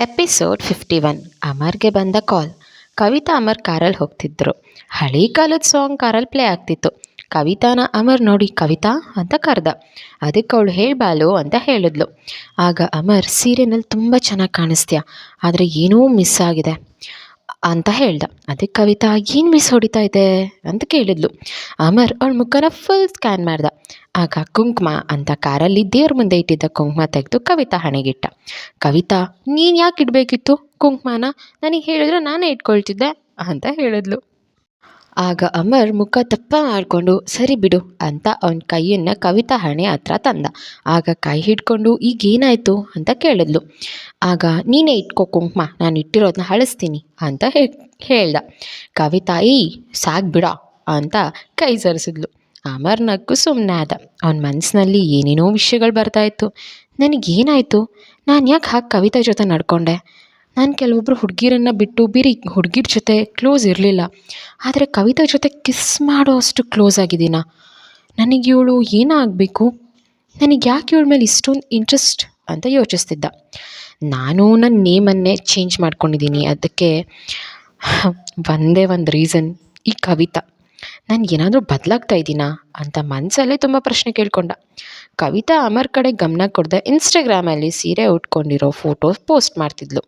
Episode fifty one. ಅಮರ್ಗೆ ಬಂದ ಕಾಲ್. ಕವಿತಾ ಅಮರ್ ಕಾರಲ್ಲಿ ಹೋಗ್ತಿದ್ರು. ಹಳಿ ಕಾಲದ ಸಾಂಗ್ ಕಾರಲ್ಲಿ ಪ್ಲೇ ಆಗ್ತಿತ್ತು. ಕವಿತಾನ ಅಮರ್ ನೋಡಿ, ಕವಿತಾ, ಅಂತ ಕರೆದ. ಅದಕ್ಕೆ ಅವಳು ಹೇಳ್ಬಾಲು ಅಂತ ಹೇಳಿದ್ಲು. ಆಗ ಅಮರ್ ಸೀರೆನಲ್ಲಿ ತುಂಬ ಚೆನ್ನಾಗಿ ಕಾಣಿಸ್ತೀಯ. ಆದರೆ ಏನೂ ಮಿಸ್ ಆಗಿದೆ. ಅಂತ ಹೇಳ್ದ. ಅದಕ್ಕೆ ಕವಿತಾ, ಏನು ಮಿಸ್ ಹೊಡಿತಾ ಇದೆ? ಅಂತ ಕೇಳಿದ್ಲು. ಅಮರ್ ಅವಳ ಮುಖನ ಫುಲ್ ಸ್ಕ್ಯಾನ್ ಮಾಡ್ದ. ಆಗ ಕುಂಕುಮ ಅಂತ ಕಾರಲ್ಲಿ ದೇವ್ರ ಮುಂದೆ ಇಟ್ಟಿದ್ದ ಕುಂಕುಮ ತೆಗೆದು ಕವಿತಾ ಹಣೆಗಿಟ್ಟ. ಕವಿತಾ, ನೀನು ಯಾಕೆ ಇಡಬೇಕಿತ್ತು ಕುಂಕುಮನ? ನನಗೆ ಹೇಳಿದ್ರೆ ನಾನೇ ಇಟ್ಕೊಳ್ತಿದ್ದೆ, ಅಂತ ಹೇಳಿದ್ಲು. ಆಗ ಅಮರ್ ಮುಖ ತಪ್ಪ ಮಾಡಿಕೊಂಡು, ಸರಿ ಬಿಡು ಅಂತ ಅವನ ಕೈಯನ್ನು ಕವಿತಾ ಹಣೆ ಹತ್ರ ತಂದ. ಆಗ ಕೈ ಹಿಡ್ಕೊಂಡು ಈಗ ಏನಾಯಿತು ಅಂತ ಕೇಳಿದ್ಲು. ಆಗ, ನೀನೇ ಇಟ್ಕೋ ಕುಂಕುಮ, ನಾನು ಇಟ್ಟಿರೋದನ್ನ ಅಳಿಸ್ತೀನಿ ಅಂತ ಹೇಳ್ದ. ಕವಿತಾ ಈ ಸಾಕು ಬಿಡ ಅಂತ ಕೈ ಸರಿಸಿದ್ಲು ಅಮರ್ ನಕ್ಕು ಸುಮ್ಮನೆ ಆದ. ಅವನ ಮನಸ್ಸಿನಲ್ಲಿ ಏನೇನೋ ವಿಷಯಗಳು ಬರ್ತಾಯಿತ್ತು ನನಗೇನಾಯಿತು? ನಾನು ಯಾಕೆ ಹಾಗೆ ಕವಿತಾ ಜೊತೆ ನಡ್ಕೊಂಡೆ? ನಾನು ಕೆಲವೊಬ್ಬರು ಹುಡುಗಿರನ್ನ ಬಿಟ್ಟು ಬೇರೆ ಹುಡುಗಿರ ಜೊತೆ ಕ್ಲೋಸ್ ಇರಲಿಲ್ಲ. ಆದರೆ ಕವಿತಾ ಜೊತೆ ಕಿಸ್ ಮಾಡೋ ಅಷ್ಟು ಕ್ಲೋಸ್ ಆಗಿದ್ದೀನಾ. ನನಗೆ ಇವಳು ಏನಾಗಬೇಕು ನನಗೆ ಯಾಕೆ ಇವಳ ಮೇಲೆ ಇಷ್ಟೊಂದು ಇಂಟ್ರೆಸ್ಟ್ ಅಂತ ಯೋಚಿಸ್ತಿದ್ದ. ನಾನು ನನ್ನ ನೇಮನ್ನೇ ಚೇಂಜ್ ಮಾಡ್ಕೊಂಡಿದ್ದೀನಿ. ಅದಕ್ಕೆ ಒಂದೇ ಒಂದು ರೀಸನ್ ಈ ಕವಿತಾ. ನಾನು ಏನಾದರೂ ಬದಲಾಗ್ತಾ ಇದ್ದೀನಾ ಅಂತ ಮನಸಲ್ಲೇ ತುಂಬ ಪ್ರಶ್ನೆ ಕೇಳ್ಕೊಂಡ. ಕವಿತಾ ಅಮರ್ ಕಡೆ ಗಮನ ಕೊಡದೆ ಇನ್ಸ್ಟಾಗ್ರಾಮಲ್ಲಿ ಸೀರೆ ಉಟ್ಕೊಂಡಿರೋ ಫೋಟೋಸ್ ಪೋಸ್ಟ್ ಮಾಡ್ತಿದ್ಲು.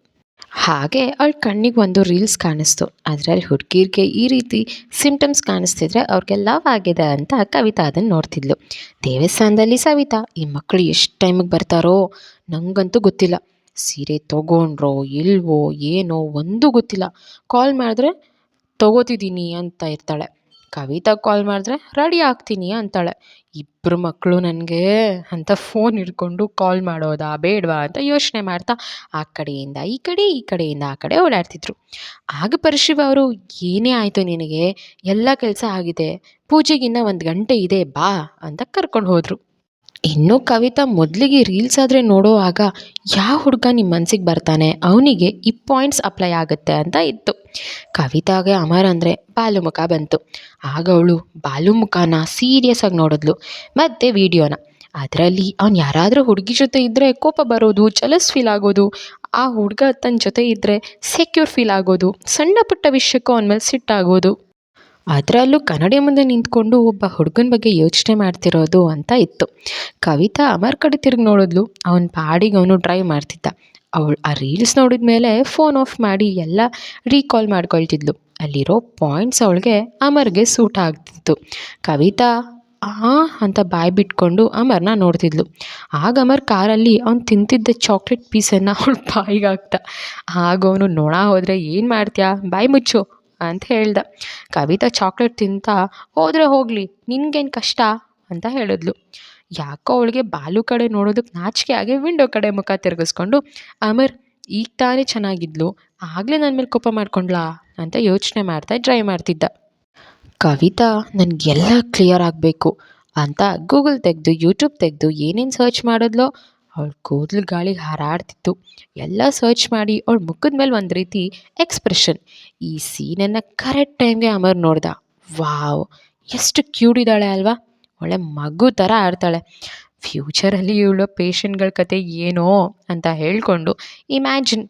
ಹಾಗೆ ಅವ್ಳ ಕಣ್ಣಿಗೆ ಒಂದು ರೀಲ್ಸ್ ಕಾಣಿಸ್ತು. ಅದರಲ್ಲಿ ಹುಡುಗಿರಿಗೆ ಈ ರೀತಿ ಸಿಂಪ್ಟಮ್ಸ್ ಕಾಣಿಸ್ತಿದ್ರೆ ಅವ್ರಿಗೆ ಲವ್ ಆಗಿದೆ ಅಂತ ಕವಿತಾ ಅದನ್ನು ನೋಡ್ತಿದ್ಲು. ದೇವಸ್ಥಾನದಲ್ಲಿ ಸವಿತಾ, ಈ ಮಕ್ಕಳು ಎಷ್ಟು ಟೈಮಿಗೆ ಬರ್ತಾರೋ ನನಗಂತೂ ಗೊತ್ತಿಲ್ಲ. ಸೀರೆ ತೊಗೊಂಡ್ರೋ, ಇಲ್ವೋ, ಏನೋ ಒಂದೂ ಗೊತ್ತಿಲ್ಲ. ಕಾಲ್ ಮಾಡಿದ್ರೆ ತೊಗೋತಿದ್ದೀನಿ ಅಂತ ಇರ್ತಾಳೆ. ಕವಿತಾ ಕಾಲ್ ಮಾಡಿದ್ರೆ ರೆಡಿ ಆಗ್ತೀನಿ ಅಂತಾಳೆ. ಇಬ್ಬರು ಮಕ್ಕಳು ನನಗೆ ಅಂತ ಫೋನ್ ಹಿಡ್ಕೊಂಡು ಕಾಲ್ ಮಾಡೋದಾ ಬೇಡವಾ ಅಂತ ಯೋಚನೆ ಮಾಡ್ತಾ ಆ ಕಡೆಯಿಂದ, ಈ ಕಡೆ, ಈ ಕಡೆಯಿಂದ ಆ ಕಡೆ ಓಡಾಡ್ತಿದ್ರು. ಆಗ ಪರಶಿವ ಅವರು, ಏನೇ ಆಯಿತು ನಿನಗೆ? ಎಲ್ಲ ಕೆಲಸ ಆಗಿದೆ. ಪೂಜೆಗಿನ್ನ ಒಂದು ಗಂಟೆ ಇದೆ, ಬಾ ಅಂತ ಕರ್ಕೊಂಡು ಹೋದರು. ಇನ್ನು ಕವಿತಾ ಮೊದಲಿಗೆ ರೀಲ್ಸ್ ಆದರೆ ನೋಡೋವಾಗ ಯಾವ ಹುಡುಗ ನಿಮ್ಮ ಮನಸ್ಸಿಗೆ ಬರ್ತಾನೆ, ಅವನಿಗೆ ಈ ಪಾಯಿಂಟ್ಸ್ ಅಪ್ಲೈ ಆಗುತ್ತೆ ಅಂತ ಇತ್ತು. ಕವಿತಾಗೆ ಅಮರ್ ಅಂದರೆ ಬಾಲುಮುಖ ಬಂತು. ಆಗ ಅವಳು ಬಾಲುಮುಖನ ಸೀರಿಯಸ್ ಆಗಿ ನೋಡಿದ್ಲು, ಮತ್ತು ವಿಡಿಯೋನ. ಅದರಲ್ಲಿ ಅವ್ನು ಯಾರಾದರೂ ಹುಡುಗಿ ಜೊತೆ ಇದ್ದರೆ ಕೋಪ ಬರೋದು ಜಲಸ್ ಫೀಲ್ ಆಗೋದು, ಆ ಹುಡುಗ ತನ್ನ ಜೊತೆ ಇದ್ದರೆ ಸೆಕ್ಯೂರ್ ಫೀಲ್ ಆಗೋದು, ಸಣ್ಣ ಪುಟ್ಟ ವಿಷಯಕ್ಕೂ ಅವನ ಮೇಲೆ ಸಿಟ್ಟಾಗೋದು. ಅದರಲ್ಲೂ ಕನ್ನಡಿ ಮುಂದೆ ನಿಂತ್ಕೊಂಡು ಒಬ್ಬ ಹುಡುಗನ ಬಗ್ಗೆ ಯೋಚನೆ ಮಾಡ್ತಿರೋದು ಅಂತ ಇತ್ತು. ಕವಿತಾ ಅಮರ್ ಕಡೆ ತಿರುಗಿ ನೋಡಿದ್ಲು. ಅವನ ಪಾಡಿಗೆ ಅವನು ಡ್ರೈವ್ ಮಾಡ್ತಿದ್ದ. ಅವಳು ಆ ರೀಲ್ಸ್ ನೋಡಿದ ಮೇಲೆ ಫೋನ್ ಆಫ್ ಮಾಡಿ ಎಲ್ಲ ರೀಕಾಲ್ ಮಾಡ್ಕೊಳ್ತಿದ್ಲು. ಅಲ್ಲಿರೋ ಪಾಯಿಂಟ್ಸ್ ಅವಳಿಗೆ ಅಮರ್ಗೆ ಸೂಟ್ ಆಗ್ತಿತ್ತು. ಕವಿತಾ, ಆ ಅಂತ ಬಾಯಿ ಬಿಟ್ಕೊಂಡು ಅಮರ್ನ ನೋಡ್ತಿದ್ಲು. ಆಗ ಅಮರ್ ಕಾರಲ್ಲಿ ಅವ್ನು ತಿಂತಿದ್ದ ಚಾಕ್ಲೇಟ್ ಪೀಸನ್ನು ಅವಳು ಬಾಯಿಗೆ ಹಾಕ್ತ ಆಗ ಅವನು ನೋಣ ಹೋದರೆ ಏನು ಮಾಡ್ತೀಯಾ? ಬಾಯಿ ಮುಚ್ಚು. ಅಂತ ಹೇಳ್ದ. ಕವಿತಾ ಚಾಕ್ಲೇಟ್ ತಿಂತಾ, ಹೋದರೆ ಹೋಗಲಿ, ನಿನ್ಗೇನು ಕಷ್ಟ? ಅಂತ ಹೇಳಿದ್ಲು. ಯಾಕೋ ಅವಳಿಗೆ ಬಾಲು ಕಡೆ ನೋಡೋದಕ್ಕೆ ನಾಚಿಕೆ ಆಗಿ ವಿಂಡೋ ಕಡೆ ಮುಖ ತಿರುಗಿಸ್ಕೊಂಡು, ಅಮರ್, ಈಗ ತಾನೇ ಚೆನ್ನಾಗಿದ್ಲು, ಆಗಲೇ ನನ್ನ ಮೇಲೆ ಕೋಪ ಮಾಡ್ಕೊಂಡ್ಲಾ? ಅಂತ ಯೋಚನೆ ಮಾಡ್ತಾ ಟ್ರೈ ಮಾಡ್ತಿದ್ದ. ಕವಿತಾ, ನನಗೆಲ್ಲ ಕ್ಲಿಯರ್ ಆಗಬೇಕು. ಅಂತ ಗೂಗಲ್ ತೆಗೆದು ಯೂಟ್ಯೂಬ್ ತೆಗೆದು ಏನೇನು ಸರ್ಚ್ ಮಾಡಿದ್ಲೋ ಅವಳ ಕೂದಲು ಗಾಳಿಗೆ ಹಾರಾಡ್ತಿತ್ತು. ಎಲ್ಲ ಸರ್ಚ್ ಮಾಡಿ ಅವಳ ಮುಖದ ಮೇಲೆ ಒಂದು ರೀತಿ ಎಕ್ಸ್ಪ್ರೆಷನ್ ಈ ಸೀನನ್ನು ಕರೆಕ್ಟ್ ಟೈಮ್ಗೆ ಅಮರ್ ನೋಡ್ದ. ವಾವ್, ಎಷ್ಟು ಕ್ಯೂಟ್ ಇದ್ದಾಳೆ ಅಲ್ವಾ? ಒಳ್ಳೆ ಮಗು ಥರ ಆಡ್ತಾಳೆ. ಫ್ಯೂಚರಲ್ಲಿ ಇವಳು ಪೇಷಂಟ್ಗಳ ಕತೆ ಏನೋ ಅಂತ ಹೇಳಿಕೊಂಡು ಇಮ್ಯಾಜಿನ್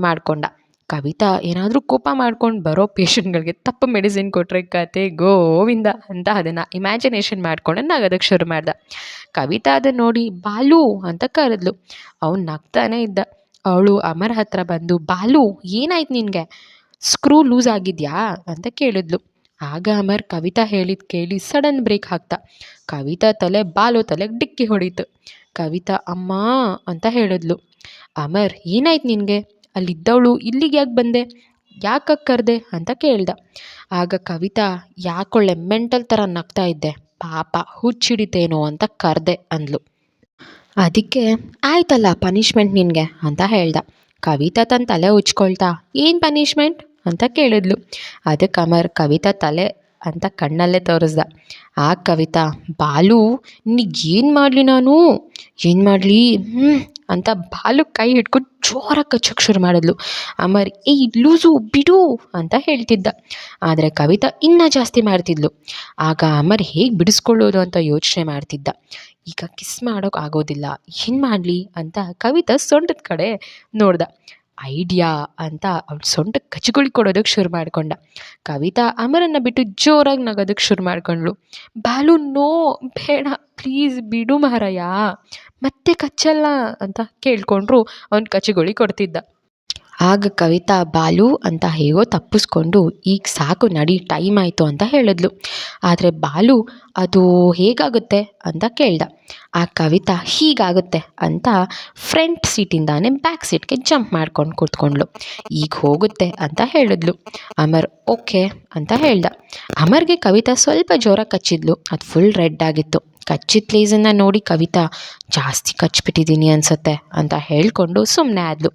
ಮಾಡಿಕೊಂಡ. ಕವಿತಾ, ಏನಾದರೂ ಕೋಪ ಮಾಡ್ಕೊಂಡು ಬರೋ ಪೇಷಂಟ್ಗಳಿಗೆ ತಪ್ಪು ಮೆಡಿಸಿನ್ ಕೊಟ್ಟರೆ ಕತೆ ಗೋವಿಂದ ಅಂತ ಅದನ್ನು ಇಮ್ಯಾಜಿನೇಷನ್ ಮಾಡ್ಕೊಂಡು ನಗೋದಕ್ಕೆ ಶುರು ಮಾಡ್ದ. ಕವಿತಾ ಅದನ್ನು ನೋಡಿ ಬಾಲು ಅಂತ ಕರೆದ್ಲು. ಅವ್ನು ನಗ್ತಾನೆ ಇದ್ದ. ಅವಳು ಅಮರ್ ಹತ್ರ ಬಂದು, ಬಾಲು, ಏನಾಯ್ತು ನಿನಗೆ? ಸ್ಕ್ರೂ ಲೂಸ್ ಆಗಿದೆಯಾ? ಅಂತ ಕೇಳಿದ್ಲು. ಆಗ ಅಮರ್ ಕವಿತಾ ಹೇಳಿದ ಕೇಳಿ ಸಡನ್ ಬ್ರೇಕ್ ಹಾಕ್ತ. ಕವಿತಾ ತಲೆ, ಬಾಲು ತಲೆಗೆ ಡಿಕ್ಕಿ ಹೊಡೀತು. ಕವಿತಾ, ಅಮ್ಮ ಅಂತ ಹೇಳಿದ್ಲು. ಅಮರ್, ಏನಾಯ್ತು ನಿನಗೆ? ಅಲ್ಲಿದ್ದವಳು ಇಲ್ಲಿಗೆ ಯಾಕೆ ಬಂದೆ? ಯಾಕೆ ಕರೆದೆ ಅಂತ ಕೇಳ್ದ. ಆಗ ಕವಿತಾ ಯಾಕೊಳ್ಳೆ ಮೆಂಟಲ್ ಥರ ನಗ್ತಾ ಇದ್ದೆ. ಪಾಪ, ಹುಚ್ಚಿಡಿತೇನೋ ಅಂತ ಕರೆದೆ ಅಂದ್ಲು. ಅದಕ್ಕೆ, ಆಯ್ತಲ್ಲ ಪನಿಷ್ಮೆಂಟ್ ನಿನಗೆ ಅಂತ ಹೇಳ್ದ. ಕವಿತಾ ತನ್ನ ತಲೆ ಉಚ್ಕೊಳ್ತಾ ಏನು ಪನಿಷ್ಮೆಂಟ್ ಅಂತ ಕೇಳಿದ್ಲು. ಅದಕ್ಕೆ ಅಮರ್ ಕವಿತಾ ತಲೆ ಅಂತ ಕಣ್ಣಲ್ಲೇ ತೋರಿಸ್ದ. ಆ ಕವಿತಾ, ಬಾಲು ಏನು ಮಾಡಲಿ ನಾನು? ಏನು ಮಾಡಲಿ? ಅಂತ ಬಾಲು ಕೈ ಹಿಡ್ಕೊಂಡು ಜೋರಾಗಿ ಕಚ್ಚೋಕ್ಕೆ ಶುರು ಮಾಡಿದ್ಲು. ಅಮರ್, ಏಯ್, ಲೂಸು, ಬಿಡು ಅಂತ ಹೇಳ್ತಿದ್ದ. ಆದರೆ ಕವಿತಾ ಇನ್ನೂ ಜಾಸ್ತಿ ಮಾಡ್ತಿದ್ಲು. ಆಗ ಅಮರ್ ಹೇಗೆ ಬಿಡಿಸ್ಕೊಳ್ಳೋದು ಅಂತ ಯೋಚನೆ ಮಾಡ್ತಿದ್ದ. ಈಗ ಕಿಸ್ ಮಾಡೋಕೆ ಆಗೋದಿಲ್ಲ. ಏನು ಮಾಡಲಿ ಅಂತ ಕವಿತಾ ಸೊಂಟದ ಕಡೆ ನೋಡ್ದ. ಐಡಿಯಾ ಅಂತ ಅವ್ಳು ಸೊಂಟ ಕಚ್ಗುಳಿ ಕೊಡೋದಕ್ಕೆ ಶುರು ಮಾಡ್ಕೊಂಡ. ಕವಿತಾ ಅಮರನ್ನ ಬಿಟ್ಟು ಜೋರಾಗಿ ನಗೋದಕ್ಕೆ ಶುರು ಮಾಡ್ಕೊಂಡ್ಳು. ಬಾಲು, ನೋ, ಬೇಡ, ಪ್ಲೀಸ್ ಬಿಡು ಮಹಾರಾಯ. ಮತ್ತೆ ಕಚ್ಚಲ್ಲ ಅಂತ ಕೇಳ್ಕೊಂಡ್ರು ಅವ್ನು ಕಚ್ಚುಗುಳಿ ಕೊಡ್ತಿದ್ದ. ಆಗ ಕವಿತಾ, ಬಾಲು ಅಂತ ಹೇಗೋ ತಪ್ಪಿಸ್ಕೊಂಡು, ಈಗ ಸಾಕು ನಡಿ, ಟೈಮ್ ಆಯಿತು ಅಂತ ಹೇಳಿದ್ಲು. ಆದರೆ, ಬಾಲು, ಅದು ಹೇಗಾಗುತ್ತೆ? ಅಂತ ಕೇಳ್ದ. ಆ ಕವಿತಾ ಹೀಗಾಗುತ್ತೆ ಅಂತ ಫ್ರಂಟ್ ಸೀಟಿಂದಾನೆ ಬ್ಯಾಕ್ ಸೀಟ್ಗೆ ಜಂಪ್ ಮಾಡ್ಕೊಂಡು ಕೂತ್ಕೊಂಡ್ಳು ಈಗ ಹೋಗುತ್ತೆ ಅಂತ ಹೇಳಿದ್ಲು. ಅಮರ್, ಓಕೆ ಅಂತ ಹೇಳ್ದ. ಅಮರ್ಗೆ ಕವಿತಾ ಸ್ವಲ್ಪ ಜೋರಾಗಿ ಕಚ್ಚಿದ್ಲು. ಅದು ಫುಲ್ ರೆಡ್ ಆಗಿತ್ತು. ಕಚ್ಚಿದ ಪ್ಲೇಸನ್ನು ನೋಡಿ ಕವಿತಾ, ಜಾಸ್ತಿ ಕಚ್ಚಿಬಿಟ್ಟಿದ್ದೀನಿ ಅನಿಸುತ್ತೆ ಅಂತ ಹೇಳ್ಕೊಂಡು ಸುಮ್ಮನೆ ಆದ್ಲು.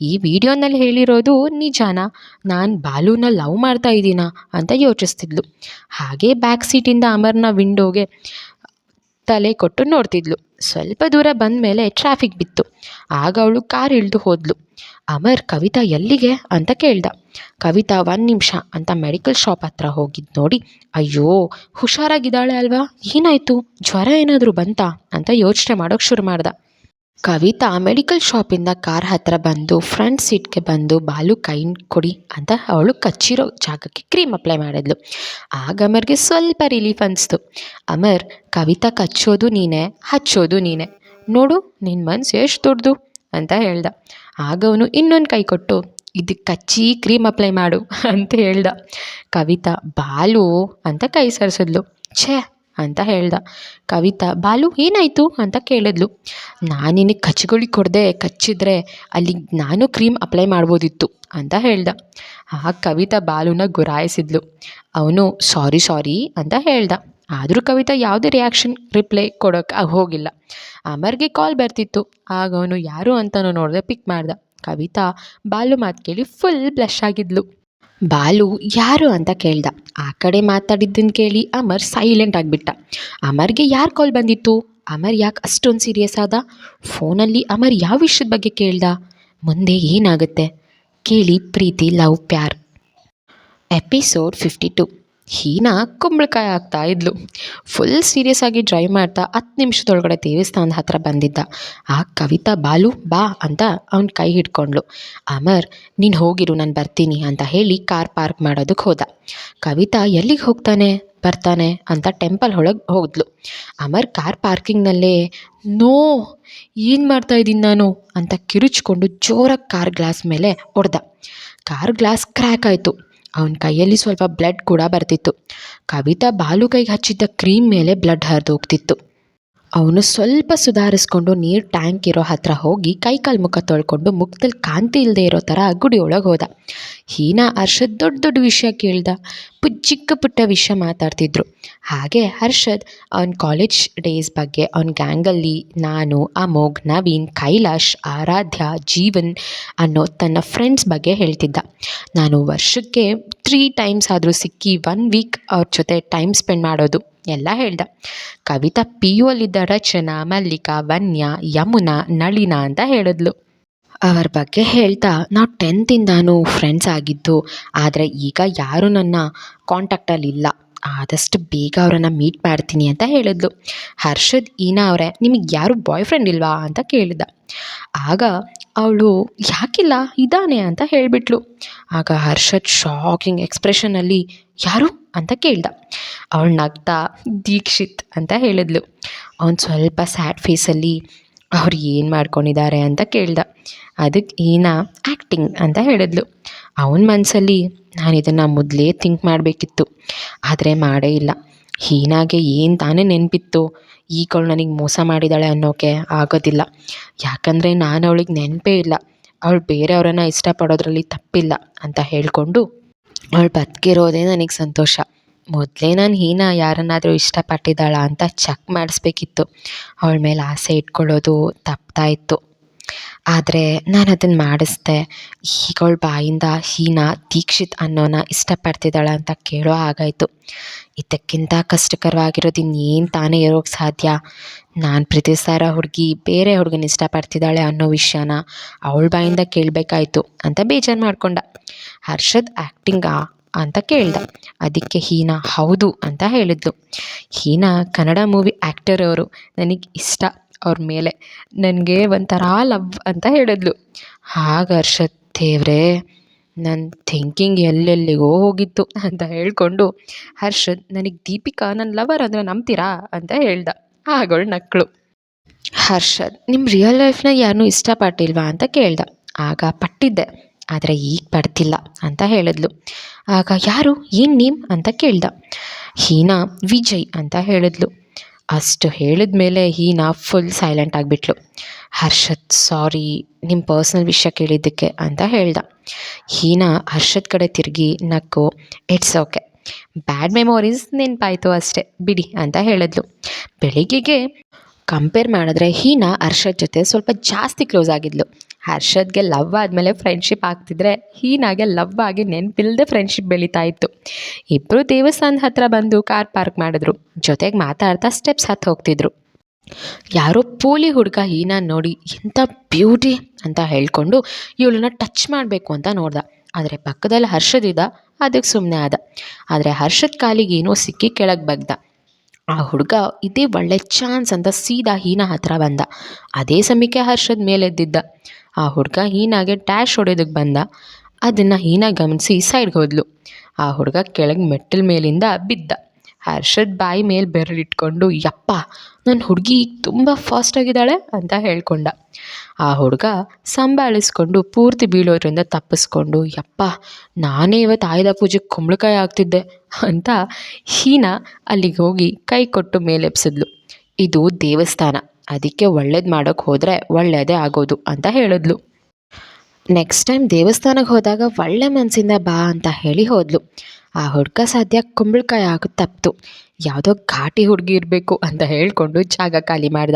ಈ ವಿಡಿಯೋನಲ್ಲಿ ಹೇಳಿರೋದು ನಿಜಾನ? ನಾನು ಬಾಲುನ ಲವ್ ಮಾಡ್ತಾ ಇದ್ದೀನಾ? ಅಂತ ಯೋಚಿಸ್ತಿದ್ಲು. ಹಾಗೆ ಬ್ಯಾಕ್ ಸೀಟಿಂದ ಅಮರ್ನ ವಿಂಡೋಗೆ ತಲೆ ಕೊಟ್ಟು ನೋಡ್ತಿದ್ಲು. ಸ್ವಲ್ಪ ದೂರ ಬಂದ ಮೇಲೆ ಟ್ರಾಫಿಕ್ ಬಿತ್ತು. ಆಗ ಅವಳು ಕಾರ್ ಇಳಿದು ಹೋದ್ಲು. ಅಮರ್ ಕವಿತಾ ಎಲ್ಲಿಗೆ ಅಂತ ಕೇಳ್ದ. ಕವಿತಾ ಒಂದು ನಿಮಿಷ ಅಂತ ಮೆಡಿಕಲ್ ಶಾಪ್ ಹತ್ರ ಹೋಗಿದ್ದು ನೋಡಿ, ಅಯ್ಯೋ, ಹುಷಾರಾಗಿದ್ದಾಳೆ ಅಲ್ವಾ? ಏನಾಯಿತು? ಜ್ವರ ಏನಾದರೂ ಬಂತಾ? ಅಂತ ಯೋಚನೆ ಮಾಡೋಕೆ ಶುರು ಮಾಡ್ದ. ಕವಿತಾ ಮೆಡಿಕಲ್ ಶಾಪಿಂದ ಕಾರ್ ಹತ್ರ ಬಂದು ಫ್ರಂಟ್ ಸೀಟ್ಗೆ ಬಂದು ಬಾಲು ಕೈ ಕೊಡಿ ಅಂತ ಅವಳು ಕಚ್ಚಿರೋ ಜಾಗಕ್ಕೆ ಕ್ರೀಮ್ ಅಪ್ಲೈ ಮಾಡಿದ್ಲು. ಆಗ ಅಮರ್ಗೆ ಸ್ವಲ್ಪ ರಿಲೀಫ್ ಅನಿಸ್ತು. ಅಮರ್, ಕವಿತಾ ಕಚ್ಚೋದು ನೀನೇ, ಹಚ್ಚೋದು ನೀನೇ. ನೋಡು ನಿನ್ನ ಮನ್ಸು ಎಷ್ಟು ದೊಡ್ಡದು ಅಂತ ಹೇಳ್ದ. ಆಗ ಅವನು ಇನ್ನೊಂದು ಕೈ ಕೊಟ್ಟು, ಇದು ಕಚ್ಚಿ ಕ್ರೀಮ್ ಅಪ್ಲೈ ಮಾಡು ಅಂತ ಹೇಳ್ದ. ಕವಿತಾ, ಬಾಲು ಅಂತ ಕೈ ಸರಿಸಿದ್ಲು. ಛೇ ಅಂತ ಹೇಳ್ದ. ಕವಿತಾ, ಬಾಲು, ಏನಾಯಿತು? ಅಂತ ಕೇಳಿದ್ಲು. ನಾನು ನಿನಗೆ ಕಚ್ಗುಳಿ ಕೊಡದೆ, ಕಚ್ಚಿದ್ರೆ ಅಲ್ಲಿ ನಾನು ಕ್ರೀಮ್ ಅಪ್ಲೈ ಮಾಡ್ಬೋದಿತ್ತು, ಅಂತ ಹೇಳ್ದ. ಆ ಕವಿತಾ ಬಾಲುನ ಗುರಾಯಿಸಿದ್ಲು. ಅವನು ಸಾರಿ ಸಾರಿ, ಅಂತ ಹೇಳ್ದ. ಆದರೂ ಕವಿತಾ ಯಾವುದೇ ರಿಯಾಕ್ಷನ್ ರಿಪ್ಲೈ ಕೊಡೋಕೆ ಹೋಗಿಲ್ಲ. ಅಮರ್ಗೆ ಕಾಲ್ ಬರ್ತಿತ್ತು. ಆಗ ಅವನು ಯಾರು ಅಂತನೂ ನೋಡಿದೆ ಪಿಕ್ ಮಾಡ್ದ. ಕವಿತಾ, ಬಾಲು ಮಾತು ಕೇಳಿ ಫುಲ್ ಬ್ಲಶ್ ಆಗಿದ್ಲು. ಬಾಲು ಯಾರು ಅಂತ ಕೇಳ್ದ. ಆ ಕಡೆ ಮಾತಾಡಿದ್ದನ್ನು ಕೇಳಿ ಅಮರ್ ಸೈಲೆಂಟ್ ಆಗಿಬಿಟ್ಟ. ಅಮರ್ಗೆ ಯಾರು ಕಾಲ್ ಬಂದಿತ್ತು? ಅಮರ್ ಯಾಕೆ ಅಷ್ಟೊಂದು ಸೀರಿಯಸ್ ಆದ? ಫೋನಲ್ಲಿ ಅಮರ್ ಯಾವ ವಿಷಯದ ಬಗ್ಗೆ ಕೇಳ್ದ? ಮುಂದೆ ಏನಾಗುತ್ತೆ? ಕೇಳಿ ಪ್ರೀತಿ ಲವ್ ಪ್ಯಾರ್. ಎಪಿಸೋಡ್ ಫಿಫ್ಟಿ ಟು ಹೀನಾ ಕುಂಬಳಕಾಯಿ ಆಗ್ತಾ ಇದ್ಲು. ಫುಲ್ ಸೀರಿಯಸ್ ಆಗಿ ಡ್ರೈವ್ ಮಾಡ್ತಾ ಹತ್ತು ನಿಮಿಷದೊಳಗಡೆ ದೇವಸ್ಥಾನದ ಹತ್ರ ಬಂದಿದ್ದ. ಆ ಕವಿತಾ, ಬಾಲು, ಬಾ ಅಂತ ಅವನ ಕೈ ಹಿಡ್ಕೊಂಡ್ಳು. ಅಮರ್, ನೀನು ಹೋಗಿರು, ನಾನು ಬರ್ತೀನಿ ಅಂತ ಹೇಳಿ ಕಾರ್ ಪಾರ್ಕ್ ಮಾಡೋದಕ್ಕೆ ಹೋದ. ಕವಿತಾ, ಎಲ್ಲಿಗೆ ಹೋಗ್ತಾನೆ? ಬರ್ತಾನೆ ಅಂತ ಟೆಂಪಲ್ ಒಳಗೆ ಹೋದ್ಲು. ಅಮರ್, ಕಾರ್ ಪಾರ್ಕಿಂಗ್ನಲ್ಲೇ ನೋ, ಏನು ಮಾಡ್ತಾ ಇದ್ದೀನಿ ನಾನು? ಅಂತ ಕಿರುಚ್ಕೊಂಡು ಜೋರಾಗಿ ಕಾರ್ ಗ್ಲಾಸ್ ಮೇಲೆ ಹೊಡೆದ ಕಾರ್ ಗ್ಲಾಸ್ ಕ್ರ್ಯಾಕ್ ಆಯಿತು. ಅವನ ಕೈಯಲ್ಲಿ ಸ್ವಲ್ಪ ಬ್ಲಡ್ ಕೂಡ ಬರ್ತಿತ್ತು. ಕವಿತಾ ಬಾಲು ಕೈಗೆ ಹಚ್ಚಿದ್ದ ಕ್ರೀಮ್ ಮೇಲೆ ಬ್ಲಡ್ ಹರಿದು ಹೋಗ್ತಿತ್ತು. ಅವನು ಸ್ವಲ್ಪ ಸುಧಾರಿಸ್ಕೊಂಡು ನೀರು ಟ್ಯಾಂಕ್ ಇರೋ ಹತ್ರ ಹೋಗಿ ಕೈ ಕಾಲು ಮುಖ ತೊಳ್ಕೊಂಡು ಮುಖದಲ್ಲಿ ಕಾಂತಿ ಇಲ್ಲದೆ ಇರೋ ಥರ ಗುಡಿ ಒಳಗೆ ಹೋದ. ಹೀನಾ ಹರ್ಷದ್ ದೊಡ್ಡ ದೊಡ್ಡ ವಿಷಯ ಕೇಳ್ದ. ಪು ಚಿಕ್ಕ ಪುಟ್ಟ ವಿಷಯ ಮಾತಾಡ್ತಿದ್ರು. ಹಾಗೆ ಹರ್ಷದ್ ಅವನ ಕಾಲೇಜ್ ಡೇಸ್ ಬಗ್ಗೆ ಅವನ ಗ್ಯಾಂಗಲ್ಲಿ ನಾನು, ಅಮೋಘ್, ನವೀನ್, ಕೈಲಾಶ್, ಆರಾಧ್ಯ, ಜೀವನ್ ಅನ್ನೋ ತನ್ನ ಫ್ರೆಂಡ್ಸ್ ಬಗ್ಗೆ ಹೇಳ್ತಿದ್ದ. ನಾನು ವರ್ಷಕ್ಕೆ ತ್ರೀ ಟೈಮ್ಸ್ ಆದರೂ ಸಿಕ್ಕಿ ಒನ್ ವೀಕ್ ಅವ್ರ ಜೊತೆ ಟೈಮ್ ಸ್ಪೆಂಡ್ ಮಾಡೋದು ಎಲ್ಲ ಹೇಳ್ದ. ಕವಿತಾ ಪಿ ಯು ಅಲ್ಲಿದ್ದ ರಚನಾ, ಮಲ್ಲಿಕಾ, ವನ್ಯ, ಯಮುನಾ, ನಳಿನ ಅಂತ ಹೇಳಿದ್ಲು. ಅವರ ಬಗ್ಗೆ ಹೇಳ್ತಾ ನಾವು ಟೆಂತಿಂದಾನು ಫ್ರೆಂಡ್ಸ್ ಆಗಿದ್ದು, ಆದರೆ ಈಗ ಯಾರೂ ನನ್ನ ಕಾಂಟ್ಯಾಕ್ಟಲ್ಲಿ ಇಲ್ಲ. ಆದಷ್ಟು ಬೇಗ ಅವರನ್ನು ಮೀಟ್ ಮಾಡ್ತೀನಿ ಅಂತ ಹೇಳಿದ್ಲು. ಹರ್ಷದ್ ಈನಾ ಅವರೇ, ನಿಮಗೆ ಯಾರು ಬಾಯ್ ಫ್ರೆಂಡ್ ಇಲ್ವಾ ಅಂತ ಕೇಳಿದ. ಆಗ ಅವಳು, ಯಾಕಿಲ್ಲ, ಇದ್ದಾನೆ ಅಂತ ಹೇಳಿಬಿಟ್ಲು. ಆಗ ಹರ್ಷದ್ ಶಾಕಿಂಗ್ ಎಕ್ಸ್ಪ್ರೆಷನಲ್ಲಿ ಯಾರು? ಅಂತ ಕೇಳ್ದ. ಅವಳು ನಗ್ತಾ, ದೀಕ್ಷಿತ್ ಅಂತ ಹೇಳಿದ್ಲು. ಅವ್ನು ಸ್ವಲ್ಪ ಸ್ಯಾಡ್ ಫೇಸಲ್ಲಿ ಅವ್ರು ಏನು ಮಾಡ್ಕೊಂಡಿದ್ದಾರೆ ಅಂತ ಕೇಳ್ದ. ಅದಕ್ಕೆ ಈನಾ ಆ್ಯಕ್ಟಿಂಗ್ ಅಂತ ಹೇಳಿದ್ಲು. ಅವನ ಮನಸ್ಸಲ್ಲಿ ನಾನು ಇದನ್ನು ಮೊದಲೇ ಥಿಂಕ್ ಮಾಡಬೇಕಿತ್ತು. ಆದರೆ ಮಾಡೇ ಇಲ್ಲ. ಹೀನಾಗೆ ಏನು ತಾನೇ ನೆನಪಿತ್ತು? ಈಗ ಅವಳು ನನಗೆ ಮೋಸ ಮಾಡಿದ್ದಾಳೆ ಅನ್ನೋಕೆ ಆಗೋದಿಲ್ಲ. ಯಾಕಂದರೆ ನಾನು ಅವಳಿಗೆ ನೆನಪೇ ಇಲ್ಲ. ಅವಳು ಬೇರೆಯವರನ್ನು ಇಷ್ಟಪಡೋದ್ರಲ್ಲಿ ತಪ್ಪಿಲ್ಲ ಅಂತ ಹೇಳಿಕೊಂಡು ಅವಳು ಬದುಕಿರೋದೇ ನನಗೆ ಸಂತೋಷ. ಮೊದಲೇ ನಾನು ಹೀನಾ ಯಾರನ್ನಾದರೂ ಇಷ್ಟಪಟ್ಟಿದ್ದಾಳ ಅಂತ ಚೆಕ್ ಮಾಡಿಸ್ಬೇಕಿತ್ತು. ಅವಳ ಮೇಲೆ ಆಸೆ ಇಟ್ಕೊಳ್ಳೋದು ತಪ್ತಾ ಇತ್ತು. ಆದರೆ ನಾನು ಅದನ್ನು ಮಾಡಿಸ್ದೆ. ಈಗ ಬಾಯಿಂದ ಹೀನಾ, ದೀಕ್ಷಿತ್ ಅನ್ನೋನ ಇಷ್ಟಪಡ್ತಿದ್ದಾಳೆ ಅಂತ ಕೇಳೋ ಹಾಗಾಯಿತು. ಇದಕ್ಕಿಂತ ಕಷ್ಟಕರವಾಗಿರೋದು ಇನ್ನೇನು ತಾನೇ ಇರೋಕ್ಕೆ ಸಾಧ್ಯ? ನಾನು ಪ್ರೀತಿಸ್ತಾ ಇರೋ ಹುಡುಗಿ ಬೇರೆ ಹುಡುಗನ ಇಷ್ಟಪಡ್ತಿದ್ದಾಳೆ ಅನ್ನೋ ವಿಷಯನ ಅವಳ ಬಾಯಿಂದ ಕೇಳಬೇಕಾಯ್ತು ಅಂತ ಬೇಜಾರು ಮಾಡಿಕೊಂಡ. ಹರ್ಷದ್ ಆ್ಯಕ್ಟಿಂಗಾ ಅಂತ ಕೇಳ್ದ. ಅದಕ್ಕೆ ಹೀನಾ, ಹೌದು ಅಂತ ಹೇಳಿದ್ಲು ಹೀನಾ, ಕನ್ನಡ ಮೂವಿ ಆ್ಯಕ್ಟರ್ ಅವರು, ನನಗೆ ಇಷ್ಟ. ಅವ್ರ ಮೇಲೆ ನನಗೆ ಒಂಥರ ಲವ್ ಅಂತ ಹೇಳಿದ್ಲು. ಹಾಗ ಹರ್ಷದ್ ದೇವ್ರೆ ನನ್ನ ಥಿಂಕಿಂಗ್ ಎಲ್ಲೆಲ್ಲಿಗೋ ಹೋಗಿತ್ತು ಅಂತ ಹೇಳಿಕೊಂಡು ಹರ್ಷದ್ ನನಗೆ ದೀಪಿಕಾ ನನ್ನ ಲವರ್ ಅಂದರೆ ನಂಬ್ತೀರಾ ಅಂತ ಹೇಳ್ದ. ಆಗೋಳು ನಕ್ಕಳು ಹರ್ಷದ್ ನಿಮ್ಮ ರಿಯಲ್ ಲೈಫ್ನಾಗ ಯಾರನ್ನೂ ಇಷ್ಟಪಟ್ಟಿಲ್ವಾ ಅಂತ ಕೇಳ್ದ. ಆಗ ಪಟ್ಟಿದ್ದೆ. ಆದರೆ ಈಗ ಪಡ್ತಿಲ್ಲ ಅಂತ ಹೇಳಿದ್ಲು. ಆಗ ಯಾರು? ಏನು ನೀಮ್ ಅಂತ ಕೇಳ್ದ. ಹೀನಾ, ವಿಜಯ್ ಅಂತ ಹೇಳಿದ್ಲು. ಅಷ್ಟು ಹೇಳಿದ ಮೇಲೆ ಹೀನಾ ಫುಲ್ ಸೈಲೆಂಟ್ ಆಗಿಬಿಟ್ಲು. ಹರ್ಷದ್ ಸಾರಿ ನಿಮ್ಮ ಪರ್ಸ್ನಲ್ ವಿಷಯ ಕೇಳಿದ್ದಕ್ಕೆ ಅಂತ ಹೇಳ್ದ. ಹೀನಾ ಹರ್ಷದ್ ಕಡೆ ತಿರುಗಿ ನಕ್ಕು ಇಟ್ಸ್ ಓಕೆ ಬ್ಯಾಡ್ ಮೆಮೊರೀಸ್ ನೆನಪಾಯಿತು ಅಷ್ಟೇ. ಬಿಡಿ ಅಂತ ಹೇಳಿದ್ಲು. ಬೆಳಿಗ್ಗೆಗೆ ಕಂಪೇರ್ ಮಾಡಿದ್ರೆ ಹೀನಾ, ಹರ್ಷದ್ ಜೊತೆ ಸ್ವಲ್ಪ ಜಾಸ್ತಿ ಕ್ಲೋಸ್ ಆಗಿದ್ಲು. ಹರ್ಷದ್ಗೆ ಲವ್ ಆದಮೇಲೆ ಫ್ರೆಂಡ್ಶಿಪ್ ಆಗ್ತಿದ್ರೆ ಹೀನಾಗೆ ಲವ್ ಆಗಿ ನೆನಪಿಲ್ಲದೆ ಫ್ರೆಂಡ್ಶಿಪ್ ಬೆಳೀತಾ ಇತ್ತು. ಇಬ್ಬರು ದೇವಸ್ಥಾನದ ಹತ್ರ ಬಂದು ಕಾರ್ ಪಾರ್ಕ್ ಮಾಡಿದ್ರು. ಜೊತೆಗೆ ಮಾತಾಡ್ತಾ ಸ್ಟೆಪ್ಸ್ ಹತ್ತು ಹೋಗ್ತಿದ್ರು. ಯಾರೋ ಪೋಲಿ ಹುಡುಗ ಹೀನಾ ನೋಡಿ ಎಂಥ ಬ್ಯೂಟಿ ಅಂತ ಹೇಳ್ಕೊಂಡು ಇವಳನ್ನ ಟಚ್ ಮಾಡಬೇಕು ಅಂತ ನೋಡ್ದ. ಆದರೆ ಪಕ್ಕದಲ್ಲಿ ಹರ್ಷದಿದ್ದ ಅದಕ್ಕೆ ಸುಮ್ಮನೆ ಆದ. ಆದರೆ ಹರ್ಷದ ಕಾಲಿಗೆ ಏನೋ ಸಿಕ್ಕಿ ಕೆಳಗೆ ಬಗ್ದ. ಆ ಹುಡುಗ ಇದೇ ಒಳ್ಳೆ ಚಾನ್ಸ್ ಅಂತ ಸೀದಾ ಹೀನಾ ಹತ್ರ ಬಂದ. ಅದೇ ಸಮಯಕ್ಕೆ ಹರ್ಷದ್ ಮೇಲೆದ್ದಿದ್ದ. ಆ ಹುಡುಗ ಹೀನಾಗೆ ಟ್ಯಾಶ್ ಹೊಡೆಯೋದಕ್ಕೆ ಬಂದ. ಅದನ್ನು ಹೀನಾ ಗಮನಿಸಿ ಸೈಡ್ಗೆ ಹೋದ್ಲು. ಆ ಹುಡುಗ ಕೆಳಗೆ ಮೆಟ್ಟಲ ಮೇಲಿಂದ ಬಿದ್ದ. ಹರ್ಷದ್ ಬಾಯಿ ಮೇಲೆ ಬೆರಳಿಟ್ಕೊಂಡು ಯಪ್ಪ ನನ್ನ ಹುಡುಗಿ ತುಂಬ ಫಾಸ್ಟಾಗಿದ್ದಾಳೆ ಅಂತ ಹೇಳ್ಕೊಂಡ. ಆ ಹುಡುಗ ಸಂಭಾಳಿಸ್ಕೊಂಡು, ಪೂರ್ತಿ ಬೀಳೋದ್ರಿಂದ ತಪ್ಪಿಸ್ಕೊಂಡು, ಯಪ್ಪ, ನಾನೇ ಇವತ್ತು ಆಯುಧ ಪೂಜೆಗೆ ಕುಂಬಳಕಾಯಿ ಆಗ್ತಿದ್ದೆ ಅಂತ ಹೀನಾ ಅಲ್ಲಿಗೆ ಹೋಗಿ ಕೈ ಕೊಟ್ಟು ಮೇಲೆಬ್ಸಿದ್ಲು ಇದು ದೇವಸ್ಥಾನ, ಅದಕ್ಕೆ ಒಳ್ಳೇದು ಮಾಡೋಕ್ಕೆ ಹೋದರೆ ಒಳ್ಳೆಯದೇ ಆಗೋದು ಅಂತ ಹೇಳಿದ್ಲು. ನೆಕ್ಸ್ಟ್ ಟೈಮ್ ದೇವಸ್ಥಾನಕ್ಕೆ ಹೋದಾಗ, ಒಳ್ಳೆ ಮನಸ್ಸಿಂದ ಬಾ ಅಂತ ಹೇಳಿ ಹೋದ್ಲು. ಆ ಹುಡ್ಗ ಸಾಧ್ಯ ಕುಂಬಳಕಾಯಿ ಆಗೋದು ತಪ್ಪಿತು ಯಾವುದೋ ಘಾಟಿ ಹುಡುಗಿ ಇರಬೇಕು ಅಂತ ಹೇಳಿಕೊಂಡು ಜಾಗ ಖಾಲಿ ಮಾಡ್ದ.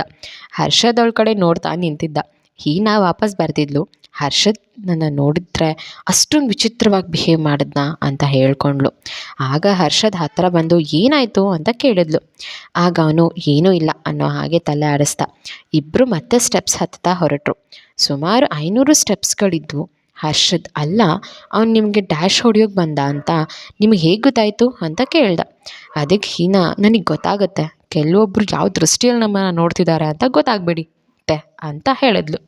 ಹರ್ಷದವಳ ಕಡೆ ನೋಡ್ತಾ ನಿಂತಿದ್ದ. ಹೀನಾ ವಾಪಸ್ ಬರ್ತಿದ್ಲು ಹರ್ಷದ್ ನನ್ನ ನೋಡಿದ್ರೆ ಅಷ್ಟೊಂದು ವಿಚಿತ್ರವಾಗಿ ಬಿಹೇವ್ ಮಾಡಿದ್ನಾ ಅಂತ ಹೇಳ್ಕೊಂಡ್ಳು. ಆಗ ಹರ್ಷದ್ ಹತ್ತಿರ ಬಂದು ಏನಾಯಿತು ಅಂತ ಕೇಳಿದ್ಲು. ಆಗ ಅವನು, ಏನೂ ಇಲ್ಲ ಅನ್ನೋ ಹಾಗೆ ತಲೆ ಆಡಿಸ್ದ. ಇಬ್ಬರು ಮತ್ತೆ ಸ್ಟೆಪ್ಸ್ ಹತ್ತಾ ಹೊರಟರು. ಸುಮಾರು ಐನೂರು ಸ್ಟೆಪ್ಸ್ಗಳಿದ್ವು ಹರ್ಷದ್ ಅಲ್ಲ, ಅವ್ನು ನಿಮಗೆ ಡ್ಯಾಶ್ ಹೊಡಿಯೋಕೆ ಬಂದ ಅಂತ ನಿಮಗೆ ಹೇಗೆ ಗೊತ್ತಾಯಿತು ಅಂತ ಕೇಳ್ದ. ಅದಕ್ಕೆ ಹೀನಾ, ನನಗೆ ಗೊತ್ತಾಗುತ್ತೆ. ಕೆಲವೊಬ್ಬರು ಯಾವ ದೃಷ್ಟಿಯಲ್ಲಿ ನಮ್ಮನ್ನು ನೋಡ್ತಿದ್ದಾರೆ ಅಂತ ಗೊತ್ತಾಗ್ಬೇಡಿ ಅಂತ ಹೇಳಿದ್ಲು.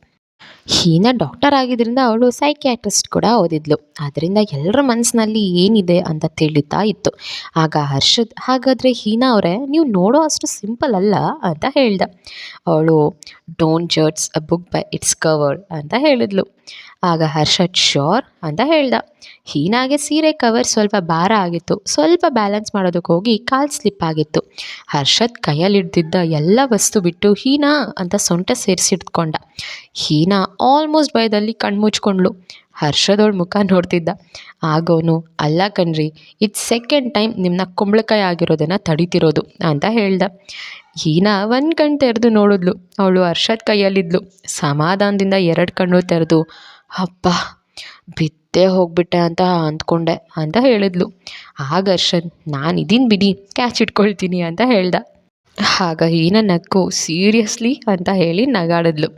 ಹೀನಾ ಡಾಕ್ಟರ್ ಆಗಿದ್ದರಿಂದ ಅವಳು ಸೈಕ್ಯಾಟ್ರಿಸ್ಟ್ ಕೂಡ ಓದಿದ್ಲು. ಅದರಿಂದ ಎಲ್ಲರ ಮನಸ್ಸಿನಲ್ಲಿ ಏನಿದೆ ಅಂತ ತಿಳಿತಾ ಇತ್ತು. ಆಗ ಹರ್ಷದ್, ಹಾಗಾದರೆ ಹೀನಾ ಅವರೇ, ನೀವು ನೋಡೋ ಅಷ್ಟು ಸಿಂಪಲ್ ಅಲ್ಲ ಅಂತ ಹೇಳ್ದ. ಅವಳು don't judge a book by its cover ಅಂತ ಹೇಳಿದ್ಲು. ಆಗ ಹರ್ಷದ್ ಶೋರ್ ಅಂತ ಹೇಳ್ದ. ಹೀನಾಗೆ ಸೀರೆ ಕವರ್ ಸ್ವಲ್ಪ ಭಾರ ಆಗಿತ್ತು. ಸ್ವಲ್ಪ ಬ್ಯಾಲೆನ್ಸ್ ಮಾಡೋದಕ್ಕೆ ಹೋಗಿ ಕಾಲು ಸ್ಲಿಪ್ ಆಗಿತ್ತು. ಹರ್ಷದ್ ಕೈಯಲ್ಲಿಡ್ದಿದ್ದ ಎಲ್ಲ ವಸ್ತು ಬಿಟ್ಟು, ಹೀನಾ ಅಂತ ಸೊಂಟ ಸೇರಿಸಿಡ್ಕೊಂಡ ಹೀನಾ ಆಲ್ಮೋಸ್ಟ್ ಭಯದಲ್ಲಿ ಕಣ್ಮುಚ್ಕೊಂಡ್ಳು. ಹರ್ಷದವಳ ಮುಖ ನೋಡ್ತಿದ್ದ. ಆಗೋನು ಅಲ್ಲ ಕಣ್ರಿ ಇಟ್ ಸೆಕೆಂಡ್ ಟೈಮ್ ನಿಮ್ಮನ್ನ ಕುಂಬಳಕಾಯಿ ಆಗಿರೋದನ್ನು ತಡಿತಿರೋದು, ಅಂತ ಹೇಳ್ದ. ಹೀನಾ ಒಂದು ಕಣ್ಣು ತೆರೆದು ನೋಡಿದ್ಲು. ಅವಳು ಹರ್ಷದ್ ಕೈಯಲ್ಲಿದ್ಲು. ಸಮಾಧಾನದಿಂದ ಎರಡು ಕಣ್ಣು ತೆರೆದು ಅಪ್ಪ ಬಿದ್ದೇ ಹೋಗ್ಬಿಟ್ಟೆ ಅಂತ ಅಂದ್ಕೊಂಡೆ, ಅಂತ ಹೇಳಿದ್ಲು. ಆಗ ಹರ್ಷದ್, ನಾನು ಇದೀನಿ ಬಿಡಿ, ಕ್ಯಾಚ್ ಇಟ್ಕೊಳ್ತೀನಿ, ಅಂತ ಹೇಳ್ದ. ಆಗ ಹೀನ ನಕ್ಕು ಸೀರಿಯಸ್ಲಿ ಅಂತ ಹೇಳಿ ನಗಾಡಿದ್ಲು.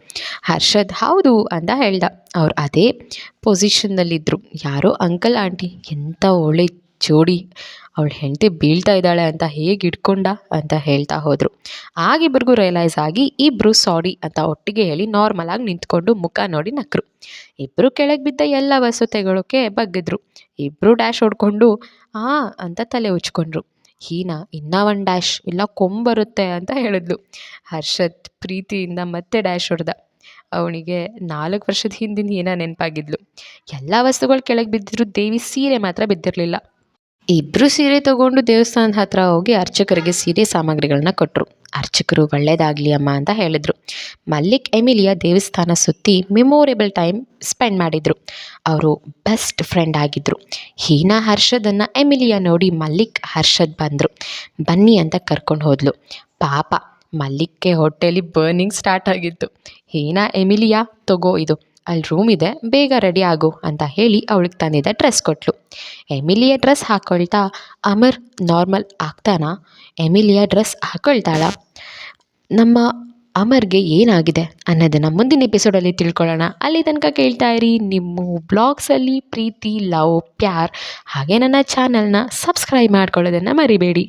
ಹರ್ಷದ್ ಹೌದು ಅಂತ ಹೇಳ್ದ. ಅವ್ರು ಅದೇ ಪೊಸಿಷನ್ನಲ್ಲಿದ್ದರು ಯಾರೋ ಅಂಕಲ್ ಆಂಟಿ ಎಂಥ ಒಳ್ಳೆ ಜೋಡಿ ಅವಳು ಹೆಂಡತಿ ಬೀಳ್ತಾ ಇದ್ದಾಳೆ ಅಂತ ಹೇಗೆ ಇಟ್ಕೊಂಡ ಅಂತ ಹೇಳ್ತಾ ಹೋದರು. ಆಗಿಬ್ಬರಿಗೂ ರಿಯಲೈಸ್ ಆಗಿ ಇಬ್ಬರು ಸಾರಿ ಅಂತ ಒಟ್ಟಿಗೆ ಹೇಳಿ ನಾರ್ಮಲ್ ಆಗಿ ನಿಂತ್ಕೊಂಡು ಮುಖ ನೋಡಿ ನಕ್ಕರು ಇಬ್ಬರು ಕೆಳಗೆ ಬಿದ್ದ ಎಲ್ಲ ವಸತೆಗಳಕ್ಕೆ ತೆಗೊಳೋಕೆ ಬಗ್ಗಿದ್ರು. ಇಬ್ಬರು ಡ್ಯಾಶ್ ಹೊಡ್ಕೊಂಡು, ಆ ಅಂತ ತಲೆ ಉಚ್ಕೊಂಡ್ರು. ಹೀನಾ, ಇನ್ನೂ ಒಂದು ಡ್ಯಾಶ್ ಇಲ್ಲ ಕೊಂಬರುತ್ತೆ ಅಂತ ಹೇಳಿದ್ಲು. ಹರ್ಷತ್ ಪ್ರೀತಿಯಿಂದ ಮತ್ತೆ ಡ್ಯಾಶ್ ಹೊಡೆದ. ಅವನಿಗೆ ನಾಲ್ಕು ವರ್ಷದ ಹಿಂದಿನ ಹೀನ ನೆನಪಾಗಿದ್ಲು. ಎಲ್ಲ ವಸ್ತುಗಳು ಕೆಳಗೆ ಬಿದ್ದಿದ್ರು ದೇವಿ ಸೀರೆ ಮಾತ್ರ ಬಿದ್ದಿರಲಿಲ್ಲ. ಇಬ್ಬರು ಸೀರೆ ತಗೊಂಡು ದೇವಸ್ಥಾನದ ಹತ್ರ ಹೋಗಿ ಅರ್ಚಕರಿಗೆ ಸೀರೆ ಸಾಮಗ್ರಿಗಳನ್ನ ಕೊಟ್ಟರು ಅರ್ಚಕರು ಒಳ್ಳೆಯದಾಗಲಿ ಅಮ್ಮ ಅಂತ ಹೇಳಿದರು. ಮಲ್ಲಿಕ್ ಎಮಿಲಿಯ ದೇವಸ್ಥಾನ ಸುತ್ತಿ ಮೆಮೊರೇಬಲ್ ಟೈಮ್ ಸ್ಪೆಂಡ್ ಮಾಡಿದರು. ಅವರು ಬೆಸ್ಟ್ ಫ್ರೆಂಡ್ ಆಗಿದ್ದರು ಹೀನಾ ಹರ್ಷದನ್ನು ಎಮಿಲಿಯ ನೋಡಿ ಮಲ್ಲಿಕ್ ಹರ್ಷದ್ ಬಂದರು. ಬನ್ನಿ ಅಂತ ಕರ್ಕೊಂಡು ಹೋದ್ಲು. ಪಾಪ ಮಲ್ಲಿಕ್ಗೆ ಹೊಟ್ಟೆಲಿ ಬರ್ನಿಂಗ್ ಸ್ಟಾರ್ಟ್ ಆಗಿತ್ತು. ಹೀನಾ ಎಮಿಲಿಯಾ ತಗೋ ಇದು. ಅಲ್ಲಿ ರೂಮ್ ಇದೆ, ಬೇಗ ರೆಡಿ ಆಗು ಅಂತ ಹೇಳಿ ಅವಳಿಗೆ ತಂದಿದ್ದ ಡ್ರೆಸ್ ಕೊಟ್ಲು. ಎಮಿಲಿಯ ಡ್ರೆಸ್ ಹಾಕ್ಕೊಳ್ತಾ ಅಮರ್ ನಾರ್ಮಲ್ ಆಗ್ತಾನಾ? ಎಮಿಲಿಯ ಡ್ರೆಸ್ ಹಾಕ್ಕೊಳ್ತಾಳ ನಮ್ಮ ಅಮರ್ಗೆ ಏನಾಗಿದೆ ಅನ್ನೋದನ್ನು ಮುಂದಿನ ಎಪಿಸೋಡಲ್ಲಿ ತಿಳ್ಕೊಳ್ಳೋಣ. ಅಲ್ಲಿ ತನಕ ಕೇಳ್ತಾ ಇರಿ, ನಿಮ್ಮ ಬ್ಲಾಗ್ಸಲ್ಲಿ ಪ್ರೀತಿ, ಲವ್, ಪ್ಯಾರ್ ಹಾಗೆ ನನ್ನ ಚಾನಲ್ನ ಸಬ್ಸ್ಕ್ರೈಬ್ ಮಾಡ್ಕೊಳ್ಳೋದನ್ನು ಮರಿಬೇಡಿ.